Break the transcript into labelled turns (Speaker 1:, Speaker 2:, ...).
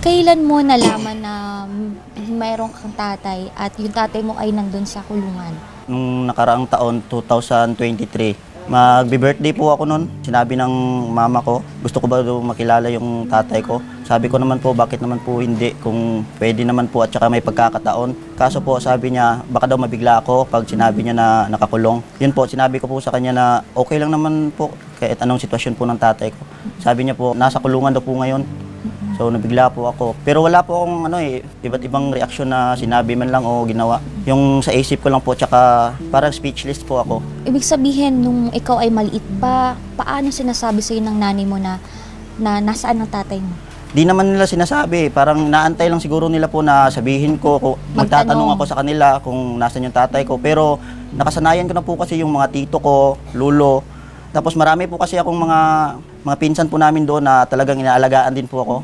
Speaker 1: Kailan mo nalaman na mayroong kang tatay at yung tatay mo ay nandun sa kulungan?
Speaker 2: Nung nakaraang taon, 2023, magbe-birthday po ako noon. Sinabi ng mama ko, gusto ko ba makilala yung tatay ko? Sabi ko naman po, bakit naman po hindi? Kung pwede naman po at saka may pagkakataon. Kaso po, sabi niya, baka daw mabigla ako pag sinabi niya na nakakulong. Yun po, sinabi ko po sa kanya na okay lang naman po kahit anong sitwasyon po ng tatay ko. Sabi niya po, nasa kulungan daw po ngayon. So nabigla po ako. Pero wala po akong ano eh, iba't ibang reaksyon na sinabi man lang o ginawa. Yung sa isip ko lang po, tsaka parang speechless po ako.
Speaker 1: Ibig sabihin, nung ikaw ay maliit pa, paano sinasabi sa'yo ng nanay mo na, na nasaan ang tatay mo?
Speaker 2: Di naman nila sinasabi, parang naantay lang siguro nila po na sabihin ko, kung magtatanong ako sa kanila kung nasan yung tatay ko. Pero nakasanayan ko na po kasi yung mga tito ko, lulo. Tapos marami po kasi akong mga mga pinsan po namin doon na talagang inaalagaan din po ako.